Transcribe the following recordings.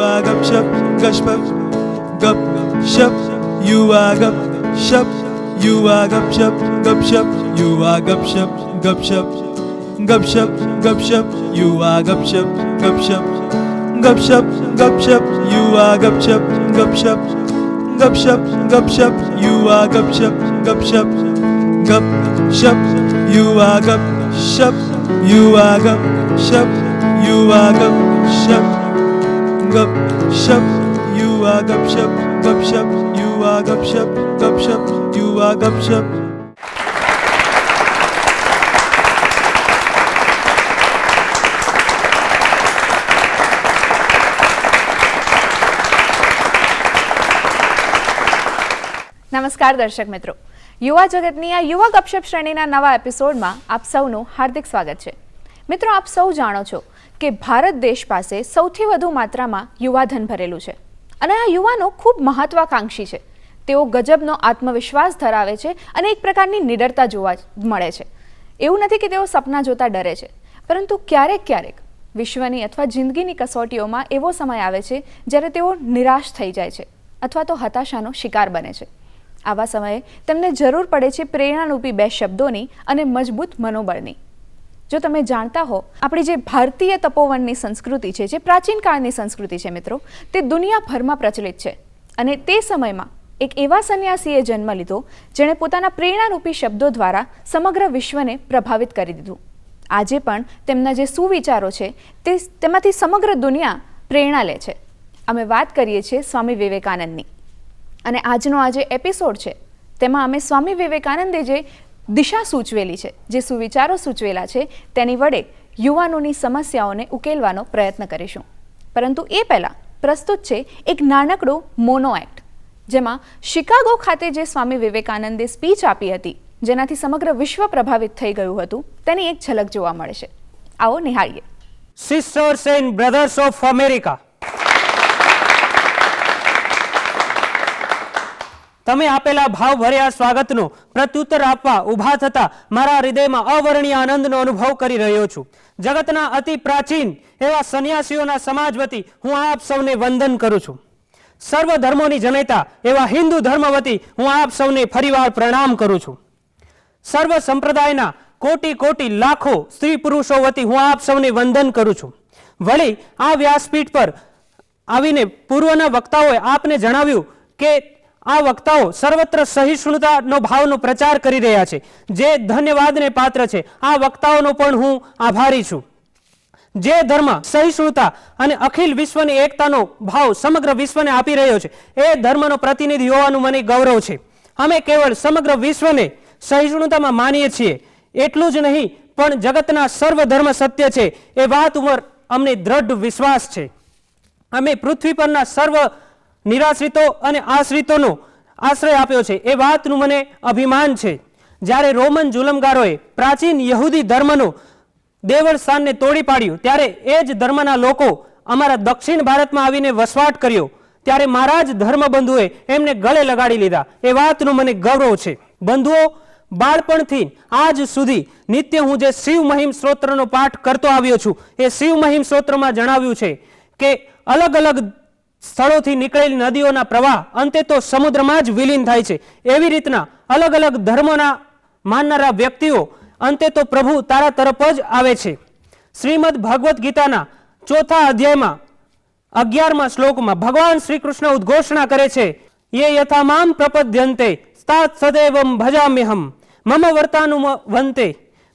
are gup shup gup gup shup you are gup shup you are gup shup gup shup you are gup shup gup shup gup shup gup shup you are gup shup gup shup gup shup gup shup you are gup shup gup shup gup shup gup shup you are gup shup gup shup gup shup you are gup shup you are gup shup you are gup shup gup shup you are gup shup gup shup you are gup shup gup shup you are gup shup નમસ્કાર દર્શક મિત્રો યુવા જગતની આ યુવા ગપશપ શ્રેણીના નવા એપિસોડમાં આપ સૌનું હાર્દિક સ્વાગત છે મિત્રો આપ સૌ જાણો છો કે ભારત દેશ પાસે સૌથી વધુ માત્રામાં યુવાધન ભરેલું છે. અને આ યુવાનો ખૂબ મહત્વાકાંક્ષી છે. તેઓ ગજબનો આત્મવિશ્વાસ ધરાવે છે અને એક પ્રકારની નિડરતા જોવા મળે છે. એવું નથી કે તેઓ સપના જોતા ડરે છે. પરંતુ ક્યારેક ક્યારેક વિશ્વની અથવા જિંદગીની કસોટીઓમાં એવો સમય આવે છે જ્યારે તેઓ નિરાશ થઈ જાય છે અથવા તો હતાશાનો શિકાર બને છે. આવા સમયે તેમને જરૂર પડે છે પ્રેરણારૂપી બે શબ્દોની અને મજબૂત મનોબળની. જો તમે જાણતા હો, આપણી જે ભારતીય તપોવનની સંસ્કૃતિ છે, જે પ્રાચીન કાળની સંસ્કૃતિ છે મિત્રો, તે દુનિયાભરમાં પ્રચલિત છે. અને તે સમયમાં એક એવા સંન્યાસીએ જન્મ લીધો, જેણે પોતાના પ્રેરણારૂપી શબ્દો દ્વારા સમગ્ર વિશ્વને પ્રભાવિત કરી દીધું. આજે પણ તેમના જે સુવિચારો છે, તે તેમાંથી સમગ્ર દુનિયા પ્રેરણા લે છે. અમે વાત કરીએ છીએ સ્વામી વિવેકાનંદની. અને આજનો આ જે એપિસોડ છે, તેમાં અમે સ્વામી વિવેકાનંદે જે દિશા સૂચવેલી છે. જે સુવિચારો સૂચવેલા છે, તેની વડે યુવાનોની સમસ્યાઓને ઉકેલવાનો પ્રયત્ન કરીશું. પરંતુ એ પહેલાં પ્રસ્તુત છે એક નાનકડું મોનો એક્ટ, જેમાં શિકાગો ખાતે જે સ્વામી વિવેકાનંદે સ્પીચ આપી હતી, જેનાથી સમગ્ર વિશ્વ પ્રભાવિત થઈ ગયું હતું, તેની એક ઝલક જોવા મળે છે. આવો નિહાળીએ. Sisters and brothers of America. તમે આપેલા ભાવભર્યા સ્વાગતનો પ્રત્યુત્તર આપવા ઊભા થતા મારા હૃદયમાં અવર્ણીય આનંદનો અનુભવ કરી રહ્યો છું. જગતના અતિ પ્રાચીન એવા સંન્યાસીઓના સમાજ વતી હું આપ સૌને વંદન કરું છું. સર્વ ધર્મોની જનેતા એવા હિન્દુ ધર્મ વતી હું આપ સૌને ફરીવાર પ્રણામ કરું છું. સર્વ સંપ્રદાયના કોટી કોટી લાખો સ્ત્રી પુરુષો વતી હું આપ સૌને વંદન કરું છું. વળી આ વ્યાસપીઠ પર આવીને પૂર્વના વક્તાઓએ આપને જણાવ્યું કે આ વક્તાઓ સર્વત્ર સહિષ્ણુતાનો ભાવનો પ્રચાર કરી રહ્યા છે. જે ધન્યવાદને પાત્ર છે. આ વક્તાઓનો પણ હું આભારી છું. જે ધર્મ સહિષ્ણુતા અને અખિલ વિશ્વની એકતાનો ભાવ સમગ્ર વિશ્વને આપી રહ્યો છે, એ ધર્મનો પ્રતિનિધિ હોવાનું મને ગૌરવ છે. અમે કેવળ સમગ્ર વિશ્વને સહિષ્ણુતામાં માનીએ છીએ. એટલું જ નહીં, પણ જગતના સર્વ ધર્મ સત્ય છે, એ વાત ઉપર અમને દ્રઢ વિશ્વાસ છે. અમે પૃથ્વી પરના સર્વ નિરાશ્રિતો અને આશ્રિતોનો આશ્રય આપ્યો છે. એ વાતનું મને અભિમાન છે. જ્યારે રોમન જુલમગારોએ પ્રાચીન યહૂદી ધર્મનું દેવળ સ્થાનને તોડી પાડ્યું, ત્યારે એ જ ધર્મના લોકો અમારા દક્ષિણ ભારતમાં આવીને વસવાટ કર્યો. ત્યારે મારા જ ધર્મબંધુએ એમને ગળે લગાડી લીધા. એ વાતનું મને ગૌરવ છે. બંધુઓ, બાળપણથી આજ સુધી નિત્ય હું જે શિવ મહિમ સ્ત્રોત્રનો પાઠ કરતો આવ્યો છું, એ શિવ મહિમ સ્ત્રોત્રમાં જણાવ્યું છે કે અલગ અલગ સ્થળોથી નીકળેલી નદીઓના પ્રવાહ અંતે તો સમુદ્રમાં જ વિલીન થાય છે. એવી રીતના અલગ અલગ ધર્મોના માનનારા વ્યક્તિઓ અંતે તો પ્રભુ તારા તરફ જ આવે છે. શ્રીમદ ભગવદ્ ગીતાના ચોથા અધ્યાયમાં અગિયારમાં શ્લોકમાં ભગવાન શ્રી કૃષ્ણ ઉદ્ઘોષણા કરે છે, યે યથામામ પ્રપદ્યંતે તાત સદૈવમ ભજામ્યહમ, મમ વર્તાનુ વંતે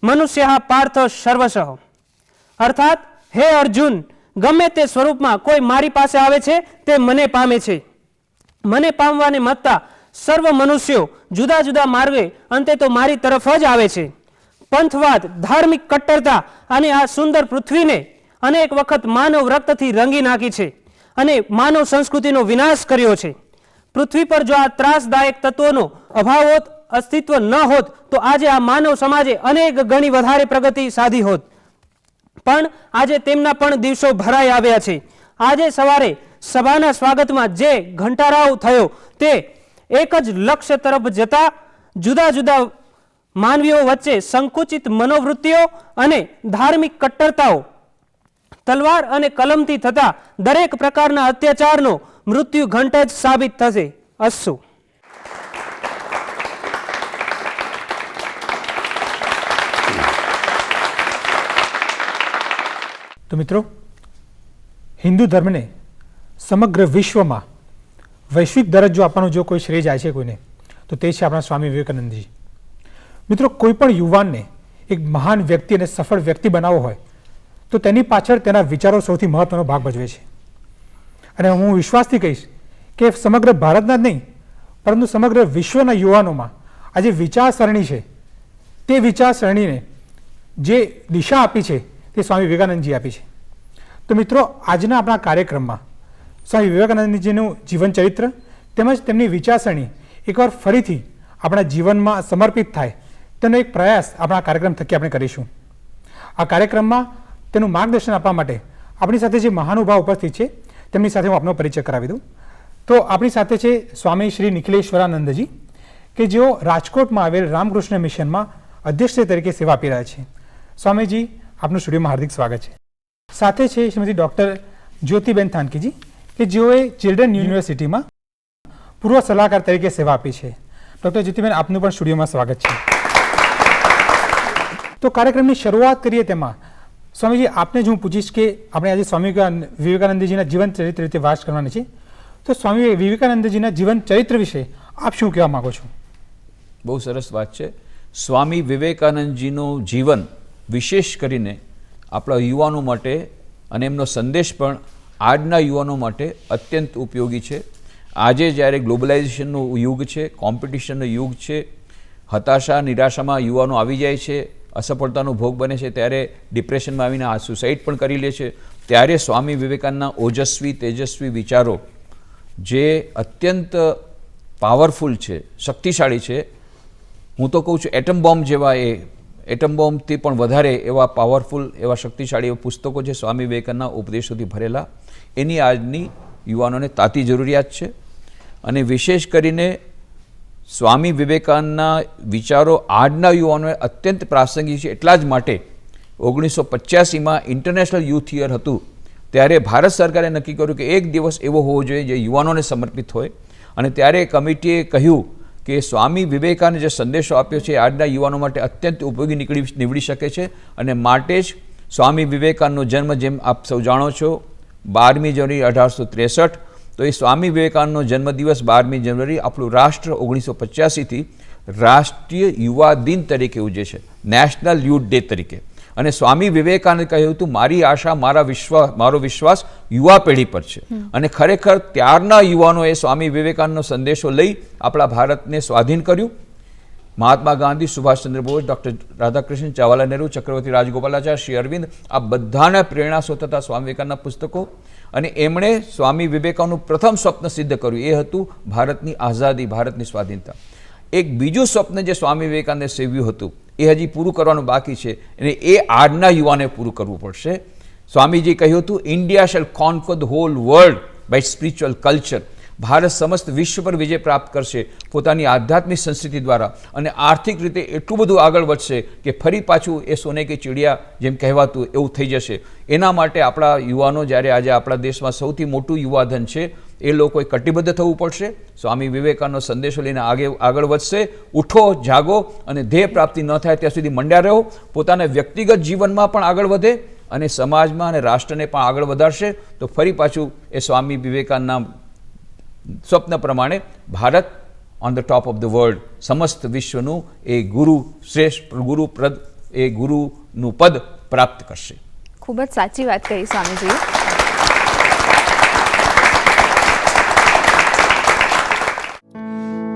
મનુષ્ય પાર્થ સર્વશ. અર્થાત, હે અર્જુન ગમે તે સ્વરૂપમાં કોઈ મારી પાસે આવે છે, તે મને પામે છે. મને પામવાને મતતા સર્વ મનુષ્યો જુદા જુદા માર્ગે અંતે તો મારી તરફ જ આવે છે. પંથવાદ, ધાર્મિક કટ્ટરતા અને આ સુંદર પૃથ્વીને અનેક વખત માનવ રક્તથી રંગી નાખી છે અને માનવ સંસ્કૃતિનો વિનાશ કર્યો છે. પૃથ્વી પર જો આ ત્રાસદાયક તત્વોનો અભાવ હોત, અસ્તિત્વ ન હોત, તો આજે આ માનવ સમાજે અનેક ગણી વધારે પ્રગતિ સાધી હોત. પણ આજે તેમના પણ દિવસો ભરાઈ આવ્યા છે. આજે સવારે સભાના સ્વાગતમાં જે ઘંટારાવ થયો તે એક જ લક્ષ્ય તરફ જતા જુદા જુદા માનવીઓ વચ્ચે સંકુચિત મનોવૃત્તિઓ અને ધાર્મિક કટ્ટરતાઓ, તલવાર અને કલમથી થતા દરેક પ્રકારના અત્યાચારનો મૃત્યુ ઘંટ જ સાબિત થશે. અસ્સુ. તો મિત્રો, હિન્દુ ધર્મને સમગ્ર વિશ્વમાં વૈશ્વિક દરજ્જો આપવાનો જો કોઈ શ્રેય જાય છે કોઈને, તો તે છે આપણા સ્વામી વિવેકાનંદજી. મિત્રો, કોઈ પણ યુવાનને એક મહાન વ્યક્તિ અને સફળ વ્યક્તિ બનાવવો હોય, તો તેની પાછળ તેના વિચારો સૌથી મહત્વનો ભાગ ભજવે છે. અને હું વિશ્વાસથી કહીશ કે સમગ્ર ભારતના જ નહીં, પરંતુ સમગ્ર વિશ્વના યુવાનોમાં આ જે વિચારસરણી છે, તે વિચારસરણીને જે દિશા આપી છે તે સ્વામી વિવેકાનંદજી આપી છે. તો મિત્રો, આજના આપણા કાર્યક્રમમાં સ્વામી વિવેકાનંદજીનું જીવન ચરિત્ર તેમજ તેમની વિચારસરણી એકવાર ફરીથી આપણા જીવનમાં સમર્પિત થાય તેનો એક પ્રયાસ આપણા કાર્યક્રમ થકી આપણે કરીશું. આ કાર્યક્રમમાં તેનું માર્ગદર્શન આપવા માટે આપણી સાથે જે મહાનુભાવ ઉપસ્થિત છે, તેમની સાથે હું આપનો પરિચય કરાવી દઉં. તો આપણી સાથે છે સ્વામી શ્રી નિખિલેશ્વરાનંદજી, કે જેઓ રાજકોટમાં આવેલ રામકૃષ્ણ મિશનમાં અધ્યક્ષ તરીકે સેવા આપી રહ્યા છે. સ્વામીજી આપનું સ્ટુડિયોમાં હાર્દિક સ્વાગત છે. સાથે છે શ્રીમતી ડૉક્ટર જ્યોતિબેન થાનકીજી, કે જેઓએ ચિલ્ડ્રન યુનિવર્સિટીમાં પૂર્વ સલાહકાર તરીકે સેવા આપી છે. ડૉક્ટર જ્યોતિબેન, આપનું પણ સ્ટુડિયોમાં સ્વાગત છે. તો કાર્યક્રમની શરૂઆત કરીએ તેમાં. સ્વામીજી, આપને જ હું પૂછીશ કે આપણે આજે સ્વામી વિવેકાનંદજીના જીવન ચરિત્ર રીતે વાત કરવાની છે. તો સ્વામી વિવેકાનંદજીના જીવન ચરિત્ર વિશે આપ શું કહેવા માગો છો? બહુ સરસ વાત છે. સ્વામી વિવેકાનંદજીનું જીવન વિશેષ કરીને આપણા યુવાનો માટે અને એમનો સંદેશ પણ આજના યુવાનો માટે અત્યંત ઉપયોગી છે. આજે જ્યારે ગ્લોબલાઇઝેશનનો યુગ છે, કોમ્પિટિશનનો યુગ છે, હતાશા, નિરાશામાં યુવાનો આવી જાય છે, અસફળતાનો ભોગ બને છે, ત્યારે ડિપ્રેશનમાં આવીને આ સુસાઇડ પણ કરી લે છે, ત્યારે સ્વામી વિવેકાનંદના ઓજસ્વી, તેજસ્વી વિચારો જે અત્યંત પાવરફુલ છે, શક્તિશાળી છે. હું તો કહું છું, એટમ બોમ્બ જેવા એ એટમ બોમ્બથી પણ વધારે એવા પાવરફુલ એવા શક્તિશાળી એવા પુસ્તકો છે સ્વામી વિવેકાનંદના ઉપદેશોથી ભરેલા. એની આજની યુવાનોને તાતી જરૂરિયાત છે. અને વિશેષ કરીને સ્વામી વિવેકાનંદના વિચારો આજના યુવાનોએ અત્યંત પ્રાસંગિક છે. એટલા જ માટે ઓગણીસો પચ્યાસીમાં ઇન્ટરનેશનલ યુથ યર હતું. ત્યારે ભારત સરકારે નક્કી કર્યું કે એક દિવસ એવો હોવો જોઈએ જે યુવાનોને સમર્પિત હોય. અને ત્યારે કમિટીએ કહ્યું કે સ્વામી વિવેકાનંદે જે સંદેશો આપ્યો છે એ આજના યુવાનો માટે અત્યંત ઉપયોગી નીકળી નીવડી શકે છે અને માટે જ સ્વામી વિવેકાનંદનો જન્મ જેમ આપ સૌ જાણો છો, બારમી જાન્યુઆરી અઢારસો ત્રેસઠ, તો એ સ્વામી વિવેકાનંદનો જન્મદિવસ બારમી જાન્યુઆરી આપણું રાષ્ટ્ર ઓગણીસો પચ્યાસીથી રાષ્ટ્રીય યુવા દિન તરીકે ઉજવે છે, નેશનલ યુથ ડે તરીકે. અને સ્વામી વિવેકાનંદ કહ્યું હતું મારી આશા મારા વિશ્વાસ મારો વિશ્વાસ યુવા પેઢી પર છે. અને ખરેખર ત્યારના યુવાનોએ સ્વામી વિવેકાનંદનો સંદેશો લઈ આપણા ભારતને સ્વાધીન કર્યું. મહાત્મા ગાંધી સુભાષચંદ્ર બોઝ ડૉક્ટર રાધાકૃષ્ણ ચાવાલા નહેરુ ચક્રવર્તી રાજગોપાલાચાર્ય શ્રી અરવિંદ આ બધાના પ્રેરણા સ્ત્રોત હતા સ્વામી વિવેકાનંદના પુસ્તકો. અને એમણે સ્વામી વિવેકાનંદનું પ્રથમ સ્વપ્ન સિદ્ધ કર્યું. એ હતું ભારતની આઝાદી ભારતની સ્વાધીનતા. એક બીજું સ્વપ્ન જે સ્વામી વિવેકાનંદે સેવ્યું હતું એ હજી પૂરું કરવાનું બાકી છે અને એ આજના યુવાને પૂરું કરવું પડશે. સ્વામીજી કહ્યું હતું India shall conquer the whole world by spiritual culture Bharat સમસ્ત વિશ્વ પર વિજય પ્રાપ્ત કરશે પોતાની આધ્યાત્મિક સંસ્કૃતિ દ્વારા અને આર્થિક રીતે એટલું બધું આગળ વધશે કે ફરી પાછું એ સોને કે ચીડિયા જેમ કહેવાતું એવું થઈ જશે. એના માટે આપણા યુવાનો જ્યારે આજે આપણા દેશમાં સૌથી મોટું યુવાધન છે એ લોકોએ કટિબદ્ધ થવું પડશે. સ્વામી વિવેકાનંદનો સંદેશો લઈને આગે, આગળ વધશે. ઉઠો, જાગો અને ધ્યેય પ્રાપ્તિ ન થાય ત્યાં સુધી મંડ્યા રહો. પોતાના વ્યક્તિગત જીવનમાં પણ આગળ વધે અને સમાજમાં અને રાષ્ટ્રને પણ આગળ વધારશે. તો ફરી પાછું એ સ્વામી વિવેકાનંદના સ્વપ્ન પ્રમાણે Bharat on the top of the world સમસ્ત વિશ્વનું એ ગુરુ શ્રેષ્ઠ ગુરુપ્રદ એ ગુરુનું પદ પ્રાપ્ત કરશે. ખૂબ જ સાચી વાત કરી સ્વામીજીએ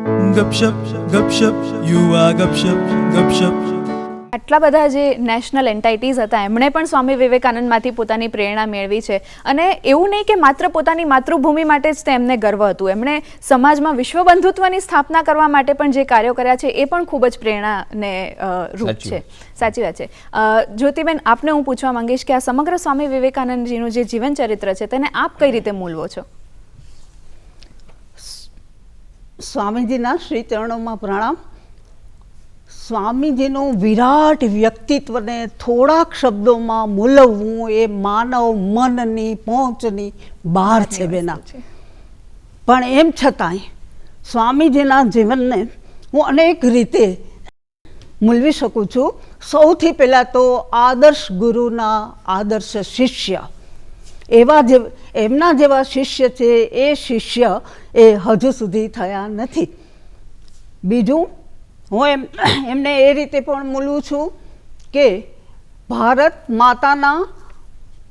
Gupshup, ગપશપ યુવા ગપશપ gupshup. આટલા બધા જે નેશનલ એન્ટાઇટીઝ હતા એમણે પણ સ્વામી વિવેકાનંદમાંથી પોતાની પ્રેરણા મેળવી છે. અને એવું નહીં કે માત્ર પોતાની માતૃભૂમિ માટે જ તેમને ગર્વ હતું. એમણે સમાજમાં વિશ્વ બંધુત્વની સ્થાપના કરવા માટે પણ જે કાર્યો કર્યા છે એ પણ ખૂબ જ પ્રેરણાને રૂપ છે. સાચી વાત છે. જ્યોતિબેન આપને હું પૂછવા માંગીશ કે આ સમગ્ર સ્વામી વિવેકાનંદજીનું જે જીવન ચરિત્ર છે તેને આપ કઈ રીતે મૂલવો છો? સ્વામીજીના શ્રી ચરણોમાં પ્રણામ. સ્વામીજીનું વિરાટ વ્યક્તિત્વને થોડાક શબ્દોમાં મૂલવવું એ માનવ મનની પહોંચની બહાર છે બેના. પણ એમ છતાંય સ્વામીજીના જીવનને હું અનેક રીતે મૂલવી શકું છું. સૌથી પહેલાં તો આદર્શ ગુરુના આદર્શ શિષ્ય એવા જે એમના જેવા શિષ્ય છે, એ શિષ્ય એ હજુ સુધી થયા નથી. બીજું, હું એમ, એમને એ રીતે પણ મૂલું છું કે ભારત માતાના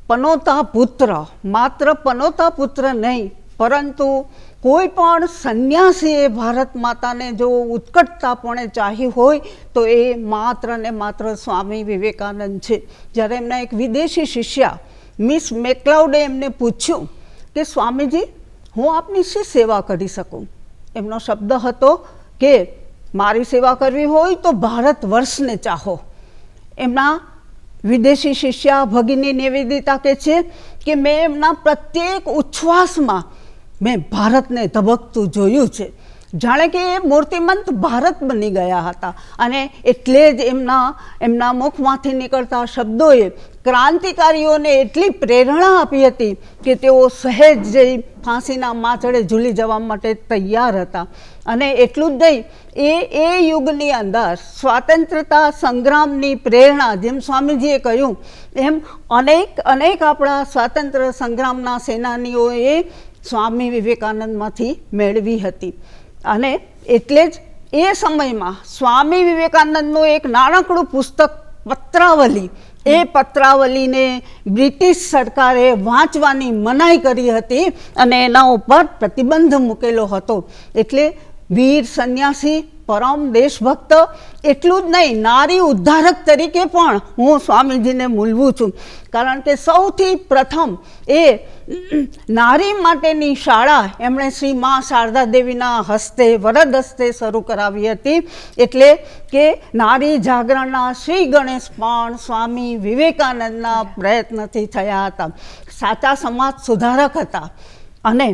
પનોતા પુત્ર, માત્ર પનોતા પુત્ર નહીં, પરંતુ કોઈ પણ સંન્યાસીએ ભારત માતાને જો ઉત્કટતાપણે ચાહી હોય, તો એ માત્ર ને માત્ર સ્વામી વિવેકાનંદ છે. જ્યારે એમના એક વિદેશી શિષ્યા મિસ મેકલાઉડે એમને પૂછ્યું કે, સ્વામીજી, હું આપની શી સેવા કરી શકું? એમનો શબ્દ હતો કે, મારી સેવા કરવી હોય તો ભારત વર્ષને ચાહો. એમના વિદેશી શિષ્યા ભગિની નિવેદિતા કે છે કે, મેં એમના પ્રત્યેક ઉચ્છ્વાસમાં મેં ભારતને ધબકતું જોયું છે. જાણે કે એ મૂર્તિમંત ભારત બની ગયા હતા. અને એટલે જ એમના એમના મુખમાંથી નીકળતા શબ્દોએ ક્રાંતિકારીઓને એટલી પ્રેરણા આપી હતી કે તેઓ સહેજ જઈ ફાંસીના માથડે ઝૂલી જવા માટે તૈયાર હતા. અને એટલું જ નહીં, એ એ યુગની અંદર સ્વાતંત્રતા સંગ્રામની પ્રેરણા જેમ સ્વામીજીએ કહ્યું, એમ અનેક અનેક આપણા સ્વાતંત્ર્ય સંગ્રામના સેનાનીઓએ સ્વામી વિવેકાનંદમાંથી મેળવી હતી. અને એટલે જ એ સમયમાં સ્વામી વિવેકાનંદનું એક નાનકડું પુસ્તક પત્રાવલી એ પત્રાવલીને બ્રિટિશ સરકારે વાંચવાની મનાઈ કરી હતી અને એના ઉપર પ્રતિબંધ મૂકેલો હતો. એટલે વીર સંન્યાસી પરમ દેશભક્ત એટલું જ નહીં, નારી ઉદ્ધારક તરીકે પણ હું સ્વામીજીને મૂલવું છું. કારણ કે સૌથી પ્રથમ એ નારી માટેની શાળા એમણે શ્રી મા શારદા દેવીના હસ્તે, વરદ હસ્તે શરૂ કરાવી હતી. એટલે કે નારી જાગરણના શ્રી ગણેશ પણ સ્વામી વિવેકાનંદના પ્રયત્નથી થયા હતા. સાચા સમાજ સુધારક હતા. અને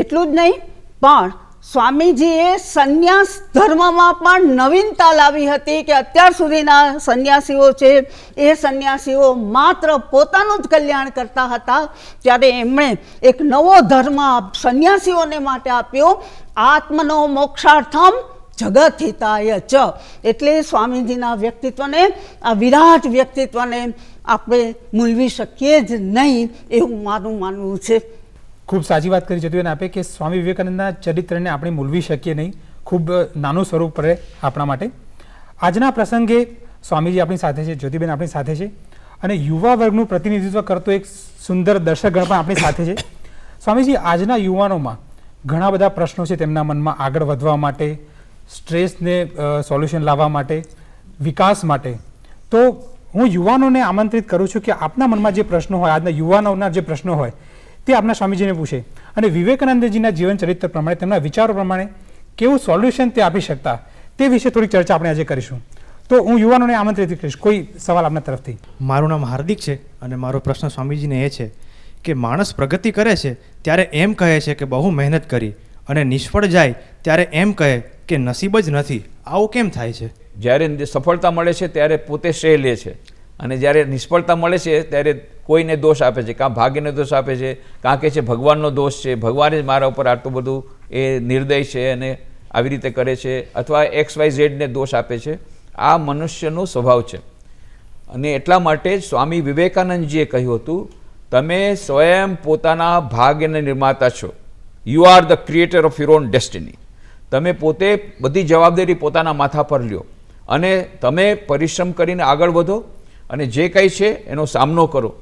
એટલું જ નહીં, પણ સ્વામીજીએ સંન્યાસ ધર્મમાં પણ નવીનતા લાવી હતી કે અત્યાર સુધીના સંન્યાસીઓ છે, એ સંન્યાસીઓ માત્ર પોતાનું જ કલ્યાણ કરતા હતા. ત્યારે એમણે એક નવો ધર્મ સંન્યાસીઓને માટે આપ્યો, આત્મનો મોક્ષાર્થમ જગત હિતાય ચ એટલે સ્વામીજીના વ્યક્તિત્વને, આ વિરાટ વ્યક્તિત્વને આપણે મૂલવી શકીએ જ નહીં એવું મારું માનવું છે. ખૂબ સાચી વાત કરી જતુબેન આપે કે સ્વામી વિવેકાનંદના ચરિત્રને આપણે મૂલવી શકીએ નહીં. ખૂબ નાનું સ્વરૂપ રહે આપણા માટે. આજના પ્રસંગે સ્વામીજી આપણી સાથે છે, જ્યોતિબેન આપણી સાથે છે અને યુવા વર્ગનું પ્રતિનિધિત્વ કરતો એક સુંદર દર્શકગણ પણ આપણી સાથે છે. સ્વામીજી, આજના યુવાનોમાં ઘણા બધા પ્રશ્નો છે તેમના મનમાં આગળ વધવા માટે, સ્ટ્રેસને સોલ્યુશન લાવવા માટે, વિકાસ માટે. તો હું યુવાનોને આમંત્રિત કરું છું કે આપના મનમાં જે પ્રશ્નો હોય, આજના યુવાનોના જે પ્રશ્નો હોય તે આપના સ્વામીજીને પૂછે. અને વિવેકાનંદજીના જીવન ચરિત્ર પ્રમાણે તેમના વિચારો પ્રમાણે કેવું સોલ્યુશન તે આપી શકતા તે વિશે થોડીક ચર્ચા આપણે આજે કરીશું. તો હું યુવાનોને આમંત્રિત કરીશ. કોઈ સવાલ આપના તરફથી? મારું નામ હાર્દિક છે અને મારો પ્રશ્ન સ્વામીજીને એ છે કે માણસ પ્રગતિ કરે છે ત્યારે એમ કહે છે કે બહુ મહેનત કરી અને નિષ્ફળ જાય ત્યારે એમ કહે કે નસીબ જ નથી. આવું કેમ થાય છે? જ્યારે સફળતા મળે છે ત્યારે પોતે શ્રેય લે છે. અને જ્યારે નિષ્ફળતા મળે છે, ત્યારે કોઈને દોષ આપે છે, કાં ભાગ્યને દોષ આપે છે, કાં કે છે ભગવાનનો દોષ છે, ભગવાને જ મારા ઉપર આટલું બધું એ નિર્દય છે અને આવી રીતે કરે છે અથવા એક્સ વાય ઝેડને દોષ આપે છે. આ મનુષ્યનો સ્વભાવ છે. અને એટલા માટે સ્વામી વિવેકાનંદજીએ કહ્યું હતું, તમે સ્વયં પોતાના ભાગ્યના નિર્માતા છો. You are the creator of your own destiny તમે પોતે બધી જવાબદારી પોતાના માથા પર લ્યો. અને તમે પરિશ્રમ કરીને આગળ વધો. અને જે કંઈ છે, એનો સામનો કરો.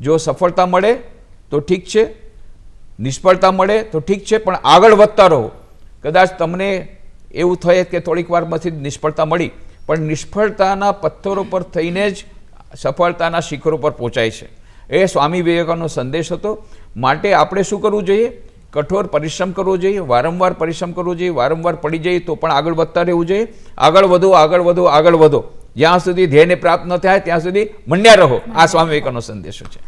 જો સફળતા મળે, તો ઠીક છે. નિષ્ફળતા મળે, તો ઠીક છે, પણ આગળ વધતા રહો. કદાચ તમને એવું થાય કે થોડીક વારમાંથી નિષ્ફળતા મળી, પણ નિષ્ફળતાના પથ્થરો પર થઈને જ સફળતાના શિખરો પર પહોંચાય છે. એ સ્વામી વિવેકાનંદનો સંદેશ હતો. માટે આપણે શું કરવું જોઈએ? કઠોર પરિશ્રમ કરવો જોઈએ, વારંવાર પરિશ્રમ કરવો જોઈએ, વારંવાર પડી જઈએ તો પણ આગળ વધતા રહેવું જોઈએ. આગળ વધો આગળ વધો આગળ વધો. જ્યાં સુધી ધ્યેયને પ્રાપ્ત ન થાય ત્યાં સુધી મંડ્યા રહો. આ સ્વામી વિવેકાનંદ સંદેશો છે.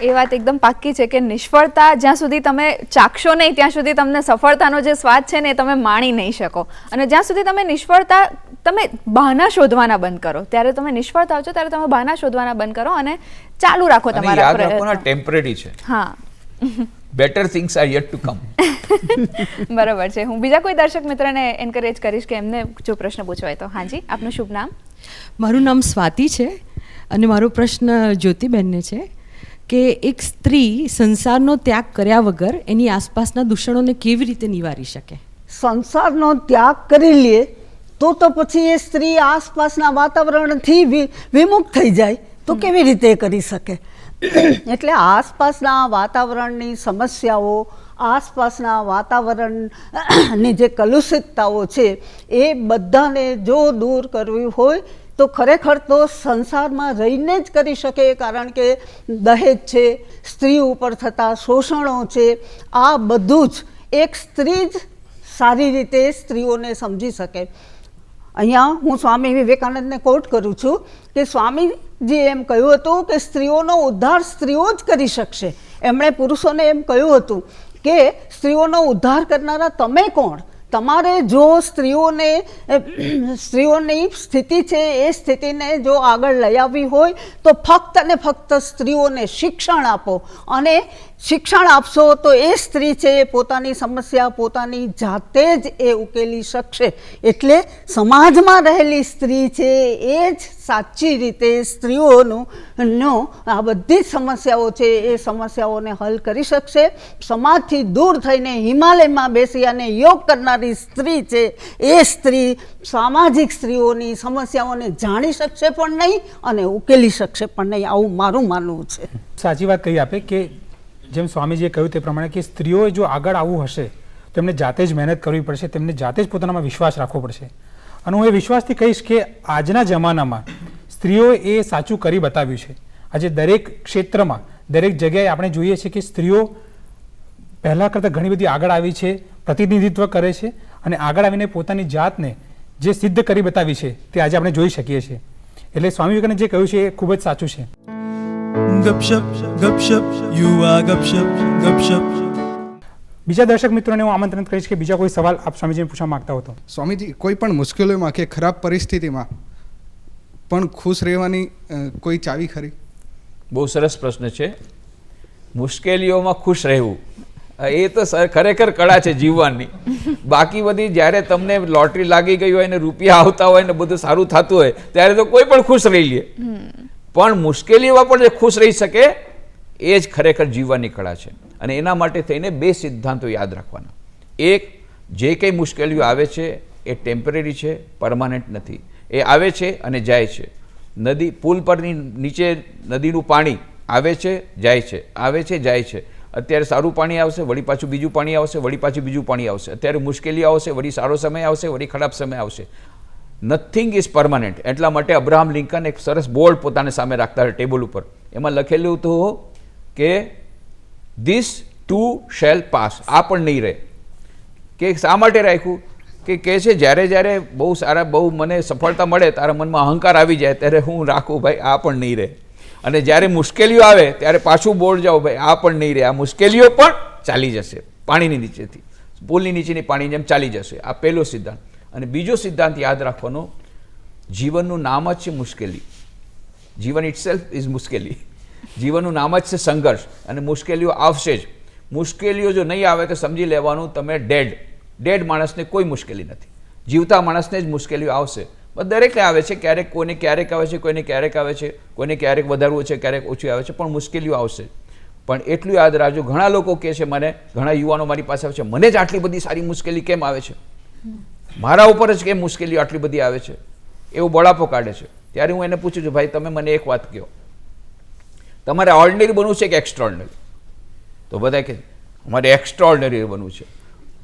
એ વાત એકદમ પાક્કી છે કે નિષ્ફળતા જ્યાં સુધી તમે ચાખશો નહીં ત્યાં સુધી તમને સફળતાનો જે સ્વાદ છે ને એ તમે માણી નહીં શકો. અને જ્યાં સુધી તમે નિષ્ફળતા તમે બહાના શોધવાના બંધ કરો. ત્યારે તમે નિષ્ફળ થાવ છો ત્યારે તમે બહાના શોધવાના બંધ કરો અને ચાલુ રાખો તમારા પ્રયત્નો. ટેમ્પરરી છે. હા. Better things are yet to come બરાબર છે. હું બીજા કોઈ દર્શક મિત્રને એન્કરેજ કરીશ કે એમને જો પ્રશ્ન પૂછવાય હોય તો. હાજી આપનું શુભ નામ? મારું નામ સ્વાતિ છે અને મારો પ્રશ્ન જ્યોતિબેનને છે કે એક સ્ત્રી સંસારનો ત્યાગ કર્યા વગર એની આસપાસના દૂષણોને કેવી રીતે નિવારી શકે? સંસારનો ત્યાગ કરી લે તો તો પછી એ સ્ત્રી આસપાસના વાતાવરણથી વિ- વિમુખ થઈ જાય. તો કેવી રીતે એ કરી શકે? એટલે આસપાસના વાતાવરણની સમસ્યાઓ, આસપાસના વાતાવરણની જે કલુષિતતાઓ છે, એ બધાને જો દૂર કરવી હોય, તો ખરેખર તો સંસારમાં રહીને જ કરી શકે, કારણ કે દહેજ છે, સ્ત્રી ઉપર થતા શોષણો છે, આ બધું જ એક સ્ત્રી જ સારી રીતે સ્ત્રીઓને સમજી શકે. અહીંયા હું સ્વામી વિવેકાનંદને કોટ કરું છું કે સ્વામીજી એમ કહ્યું હતું કે સ્ત્રીઓનો ઉદ્ધાર સ્ત્રીઓ જ કરી શકશે. એમણે પુરુષોને એમ કહ્યું હતું કે સ્ત્રીઓનો ઉદ્ધાર કરનારા તમે કોણ? તમારે જો સ્ત્રીઓને, સ્ત્રીઓની સ્થિતિ છે, એ સ્થિતિને જો આગળ લઈ આવવી હોય, તો ફક્ત અને ફક્ત સ્ત્રીઓને શિક્ષણ આપો અને શિક્ષણ આપશો તો એ સ્ત્રી છે, એ પોતાની સમસ્યા પોતાની જાતે જ એ ઉકેલી શકશે. એટલે સમાજમાં રહેલી સ્ત્રી છે, એ જ સાચી રીતે સ્ત્રીઓનું નો આ બધી જ સમસ્યાઓ છે, એ સમસ્યાઓને હલ કરી શકશે. સમાજથી દૂર થઈને હિમાલયમાં બેસી અને યોગ કરનારી સ્ત્રી છે, એ સ્ત્રી સામાજિક સ્ત્રીઓની સમસ્યાઓને જાણી શકશે પણ નહીં અને ઉકેલી શકશે પણ નહીં. આવું મારું માનવું છે. સાચી વાત કહી આપે કે જેમ સ્વામીજીએ કહ્યું તે પ્રમાણે કે સ્ત્રીઓએ જો આગળ આવવું હશે, તો એમને જાતે જ મહેનત કરવી પડશે, તેમને જાતે જ પોતાનામાં વિશ્વાસ રાખવો પડશે. અને હું એ વિશ્વાસથી કહીશ કે આજના જમાનામાં સ્ત્રીઓએ એ સાચું કરી બતાવ્યું છે. આજે દરેક ક્ષેત્રમાં, દરેક જગ્યાએ આપણે જોઈએ છીએ કે સ્ત્રીઓ પહેલાં કરતાં ઘણી બધી આગળ આવી છે, પ્રતિનિધિત્વ કરે છે અને આગળ આવીને પોતાની જાતને જે સિદ્ધ કરી બતાવી છે, તે આજે આપણે જોઈ શકીએ છીએ. એટલે સ્વામી વિવેકાનંદ જે કહ્યું છે એ ખૂબ જ સાચું છે. Gupshup, ગપશપ યુવા ગપશપ gupshup. બીજા દર્શક મિત્રોને હું આમંત્રણ કરીશ કે બીજા કોઈ સવાલ આપ સ્વામીજીને પૂછવા માંગતા હો તો. સ્વામીજી કોઈ પણ મુશ્કેલીઓમાં કે ખરાબ પરિસ્થિતિમાં પણ ખુશ રહેવાની કોઈ ચાવી ખરી? બહુ સરસ પ્રશ્ન છે. મુશ્કેલીઓમાં ખુશ રહેવું. એ તો ખરેખર કળા છે જીવવાની. બાકી બધી જ્યારે તમને લોટરી લાગી ગઈ હોય ને રૂપિયા આવતા હોય ને બધું સારું થતું હોય ત્યારે તો કોઈ પણ ખુશ રહી લે. પણ મુશ્કેલીઓમાં પણ જે ખુશ રહી શકે, એ જ ખરેખર જીવવાની કળા છે. અને એના માટે થઈને બે સિદ્ધાંતો યાદ રાખવાના. એક, જે કંઈ મુશ્કેલીઓ આવે છે, એ ટેમ્પરરી છે, પરમાનન્ટ નથી. એ આવે છે અને જાય છે. નદી, પુલ પરની નીચે નદીનું પાણી આવે છે, જાય છે. આવે છે, જાય છે. અત્યારે સારું પાણી આવશે, વળી પાછું બીજું પાણી આવશે, વળી પાછું બીજું પાણી આવશે. અત્યારે મુશ્કેલી આવશે, વળી સારો સમય આવશે, વળી ખરાબ સમય આવશે. નથિંગ ઇઝ પરમાનન્ટ એટલા માટે અબ્રાહમ લિંકન એક સરસ બોર્ડ પોતાને સામે રાખતા હતા ટેબલ ઉપર. એમાં લખેલું હતું કે ધીસ ટુ શેલ પાસ આ પણ નહીં રહે. કે શા માટે રાખ્યું? કે કહે છે, જ્યારે જ્યારે બહુ સારા, બહુ મને સફળતા મળે, તારા મનમાં અહંકાર આવી જાય, ત્યારે હું રાખું ભાઈ. આ પણ નહીં રહે. અને જ્યારે મુશ્કેલીઓ આવે, ત્યારે પાછું બોર્ડ જાઓ ભાઈ, આ પણ નહીં રહે. આ મુશ્કેલીઓ પણ ચાલી જશે, પાણીની નીચેથી. પુલની નીચેની પાણી જેમ ચાલી જશે. આ પહેલો સિદ્ધાંત. અને બીજો સિદ્ધાંત યાદ રાખવાનો, જીવનનું નામ જ છે મુશ્કેલી. જીવન ઇટસેલ્ફ ઇઝ મુશ્કેલી. જીવનનું નામ જ છે સંઘર્ષ. અને મુશ્કેલીઓ આવશે જ. મુશ્કેલીઓ જો નહીં આવે તો સમજી લેવાનું તમે ડેડ ડેડ માણસને કોઈ મુશ્કેલી નથી. જીવતા માણસને જ મુશ્કેલીઓ આવશે. પણ દરેકને આવે છે, ક્યારેક કોઈને ક્યારેક આવે છે, કોઈને ક્યારેક આવે છે, કોઈને ક્યારેક વધારવું છે, ક્યારેક ઓછું આવે છે, પણ મુશ્કેલીઓ આવશે. પણ એટલું યાદ રાખજો, ઘણા લોકો કહે છે મને, ઘણા યુવાનો મારી પાસે આવે છે, મને જ આટલી બધી સારી મુશ્કેલી કેમ આવે છે? મારા ઉપર જ કેમ મુશ્કેલીઓ આટલી બધી આવે છે? એવું બળાપો કાઢે છે. ત્યારે હું એને પૂછું છું ભાઈ તમે મને એક વાત કહો. તમારે ઓર્ડિનરી બનવું છે કે એક્સ્ટ્રોર્ડનરી તો બધા કે અમારે એક્સ્ટ્રાઓર્ડનરી બનવું છે.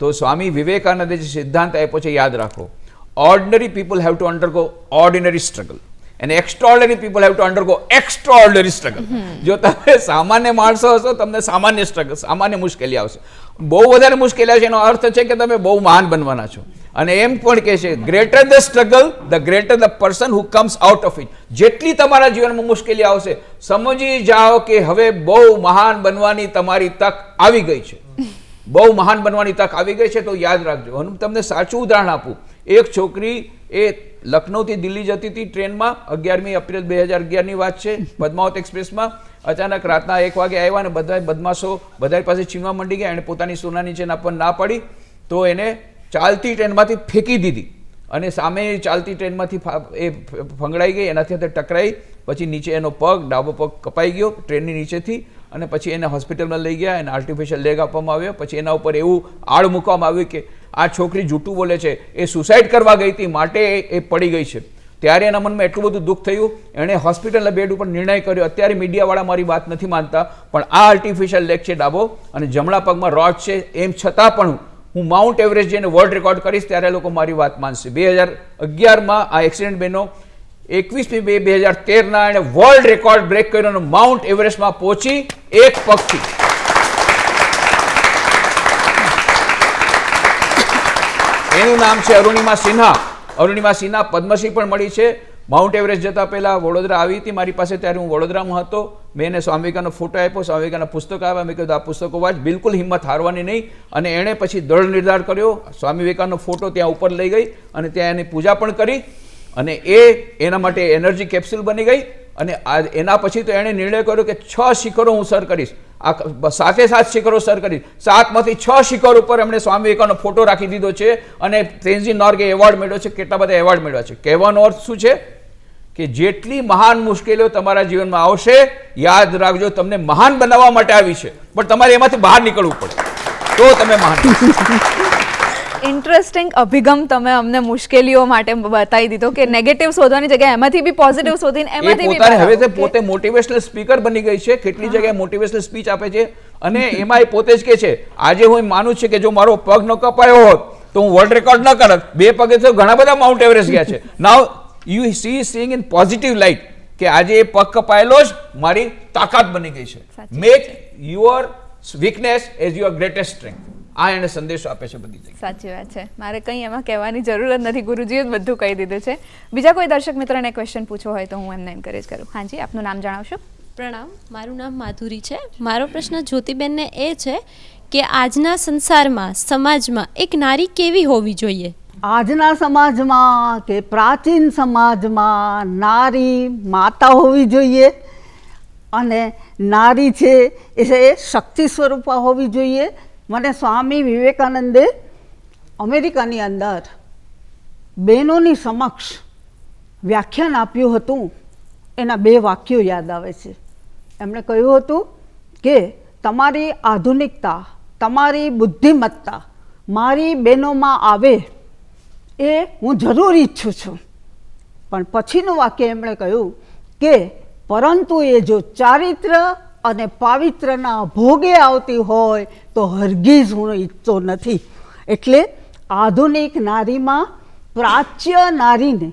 તો સ્વામી વિવેકાનંદે જે સિદ્ધાંત આપ્યો છે યાદ રાખો. Ordinary people have to undergo ordinary struggle અને extraordinary people have to undergo extraordinary struggle જો તમે સામાન્ય માણસો હશો તમને સામાન્ય સ્ટ્રગલ સામાન્ય મુશ્કેલી આવશે. બહુ વધારે મુશ્કેલી આવશે એનો અર્થ છે કે તમે બહુ મહાન બનવાના છો. અને એમ પણ કહે છે greater the struggle the greater the person who comes out of it જેટલી તમારા જીવનમાં મુશ્કેલી આવશે સમજી જાઓ કે હવે બહુ મહાન બનવાની તમારી તક આવી ગઈ છે. બહુ મહાન બનવાની તક આવી ગઈ છે તો યાદ રાખજો. હું તમને સાચું ઉદાહરણ આપું. એક છોકરી એ લખનૌથી દિલ્હી જતી હતી ટ્રેનમાં અગિયારમી એપ્રિલ બે હજાર અગિયારની વાત છે પદ્માવત એક્સપ્રેસમાં. અચાનક રાતના એક વાગે આવ્યા અને બધા બદમાશો બધા પાસે છીનવા મંડી ગયા. એણે પોતાની સોનાની ચેન આપવા ના પડી. તો એને ચાલતી ટ્રેનમાંથી ફેંકી દીધી. અને સામે ચાલતી ટ્રેનમાંથી એ ફંગડાઈ ગઈ, એનાથી હાથે ટકરાઈ, પછી નીચે એનો પગ, ડાબો પગ કપાઈ ગયો ટ્રેનની નીચેથી, અને પછી એને હોસ્પિટલમાં લઈ ગયા, એને આર્ટિફિશિયલ લેગ આપવામાં આવ્યો, પછી એના ઉપર એવું આડ મૂકવામાં આવ્યું કે આ છોકરી જૂઠું બોલે છે, એ સુસાઇડ કરવા ગઈ હતી, માટે એ- પડી ગઈ છે. ત્યારે એના મનમાં એટલું બધું દુઃખ થયું, એણે હોસ્પિટલના બેડ ઉપર નિર્ણય કર્યો, અત્યારે મીડિયાવાળા મારી વાત નથી માનતા, પણ આ આર્ટિફિશિયલ લેગ છે ડાબો, અને જમણા પગમાં રોડ છે, એમ છતાં પણ હું માઉન્ટ એવરેસ્ટ જઈને વર્લ્ડ રેકોર્ડ કરીશ ત્યારે લોકો મારી વાત માનશે. બે હજાર અગિયારમાં આ એક્સિડન્ટ બેનો એકવીસમી બે બે હજાર તેરના એણે વર્લ્ડ રેકોર્ડ બ્રેક કર્યો અને માઉન્ટ એવરેસ્ટમાં પહોંચી એક પગથી. એનું નામ છે અરુણિમા સિન્હા. અરુણિમા સિન્હા પદ્મશ્રી પણ મળી છે. માઉન્ટ એવરેસ્ટ જતા પહેલાં વડોદરા આવી હતી. મારી પાસે ત્યારે હું વડોદરામાં હતો. મેં એને સ્વામી ફોટો આપ્યો. સ્વામી વિવેકાનંદ પુસ્તક આવ્યા. મેં કીધું, આ પુસ્તકો વાંચ. બિલકુલ હિંમત હારવાની નહીં. અને એણે પછી દળ નિર્ધાર કર્યો. સ્વામી વિવેકાનંદનો ફોટો ત્યાં ઉપર લઈ ગઈ અને ત્યાં એની પૂજા પણ કરી. અને એ એના માટે એનર્જી કેપ્સ્યુલ બની ગઈ. અને આ એના પછી તો એણે નિર્ણય કર્યો કે છ શિખરો હું સર કરીશ. આ સાતે સાત શિખરો સર કરી. સાતમાંથી છ શિખર ઉપર એમણે સ્વામી વિવેકાનંદનો ફોટો રાખી દીધો છે અને તેન્ઝી નોર્ગે એવોર્ડ મેળવ્યો છે. કેટલા બધા એવોર્ડ મેળવ્યા છે? કહેવાનો અર્થ શું છે? કે જેટલી મહાન મુશ્કેલીઓ તમારા જીવનમાં આવશે, યાદ રાખજો, તમને મહાન બનાવવા માટે આવી છે. પણ તમારે એમાંથી બહાર નીકળવું પડે. તો તમે મહાન. ઇન્ટરેસ્ટિંગ અભિગમ તમે અમને મુશ્કેલીઓ માટે બતાવી દીધો કે નેગેટિવ શોધવાની જગ્યાએ એમાંથી બી પોઝિટિવ શોધીને એમાંથી બી હવે તે પોતે મોટિવેશનલ સ્પીકર બની ગઈ છે કેટલી જગ્યાએ મોટિવેશનલ સ્પીચ આપે છે અને એમાં એ પોતે જ કે છે આજે હું માનું છું કે જો મારો પગ ન કપાયો હોત તો હું વર્લ્ડ રેકોર્ડ ન કરત. બે પગે તો ઘણા બધા માઉન્ટ એવરેસ્ટ ગયા છે. Now you see seeing in positive light કે આજે એ પગ કપાયેલો જ મારી તાકાત બની ગઈ છે. Make your weakness as your greatest strength આ એને સંદેશો આપે છે બધી જગ્યાએ. સાચી વાત છે. મારે કંઈ એમાં કહેવાની જરૂર જ નથી. ગુરુજીએ જ બધું કહી દીધું છે. બીજા કોઈ દર્શક મિત્રને ક્વેશ્ચન પૂછવો હોય તો હું એમને એન્કરેજ કરું. હાજી આપનું નામ જણાવશો? પ્રણામ. મારું નામ માધુરી છે. મારો પ્રશ્ન જ્યોતિબેનને એ છે કે આજના સંસારમાં સમાજમાં એક નારી કેવી હોવી જોઈએ? આજના સમાજમાં કે પ્રાચીન સમાજમાં નારી માતા હોવી જોઈએ અને નારી છે એ શક્તિ સ્વરૂપા હોવી જોઈએ. મને સ્વામી વિવેકાનંદે અમેરિકાની અંદર બહેનોની સમક્ષ વ્યાખ્યાન આપ્યું હતું. એના બે વાક્યો યાદ આવે છે. એમણે કહ્યું હતું કે, તમારી આધુનિકતા, તમારી બુદ્ધિમત્તા મારી બહેનોમાં આવે એ હું જરૂર ઈચ્છું છું. પણ પછીનું વાક્ય એમણે કહ્યું કે, પરંતુ એ જો ચારિત્ર અને પાવિત્રના ભોગે આવતી હોય તો હરગીજ હું ઈચ્છતો નથી. એટલે આધુનિક નારીમાં પ્રાચ્ય નારીને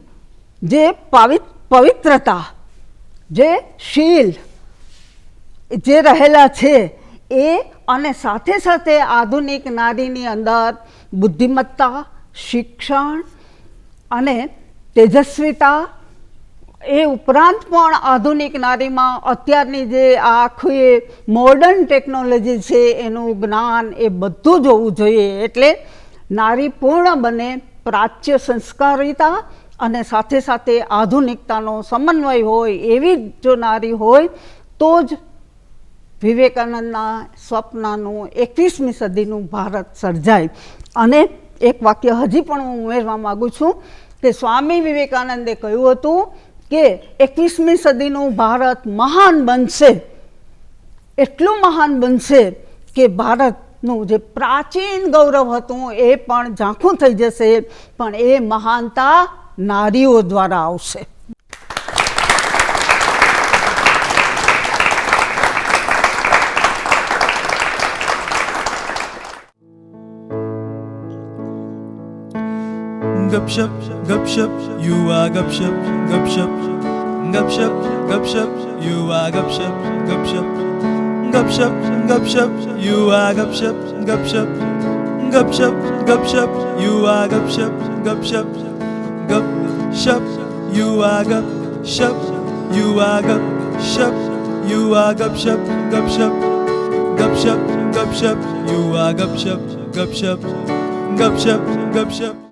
જે પાવિત, પવિત્રતા, જે શીલ જે રહેલા છે એ અને સાથે સાથે આધુનિક નારીની અંદર બુદ્ધિમત્તા, શિક્ષણ અને તેજસ્વીતા એ ઉપરાંત પણ આધુનિક નારીમાં અત્યારની જે આખી મોડર્ન ટેકનોલોજી છે, એનું જ્ઞાન એ બધું જ હોવું જોઈએ. એટલે નારી પૂર્ણ બને, પ્રાચ્ય સંસ્કારિતા અને સાથે સાથે આધુનિકતાનો સમન્વય હોય એવી જો નારી હોય, તો જ વિવેકાનંદના સ્વપ્નનું એકવીસમી સદીનું ભારત સર્જાય. અને એક વાક્ય હજી પણ હું ઉમેરવા માગું છું કે સ્વામી વિવેકાનંદે કહ્યું હતું કે એકવીસમી સદીનું ભારત મહાન બનશે. એટલું મહાન બનશે કે ભારતનું જે પ્રાચીન ગૌરવ હતું એ પણ ઝાંખું થઈ જશે, પણ એ મહાનતા નારીઓ દ્વારા આવશે. Gupshup, gupshup, you are gupshup, gupshup. Gupshup, gupshup, you are gupshup, gupshup. Gupshup, gupshup, you are gupshup, gupshup. Gupshup, gupshup, you are gupshup, gupshup. Gupshup, you are gupshup, you are gupshup, you are gupshup, gupshup. Gupshup, gupshup, you are gupshup, gupshup. Gupshup, gupshup.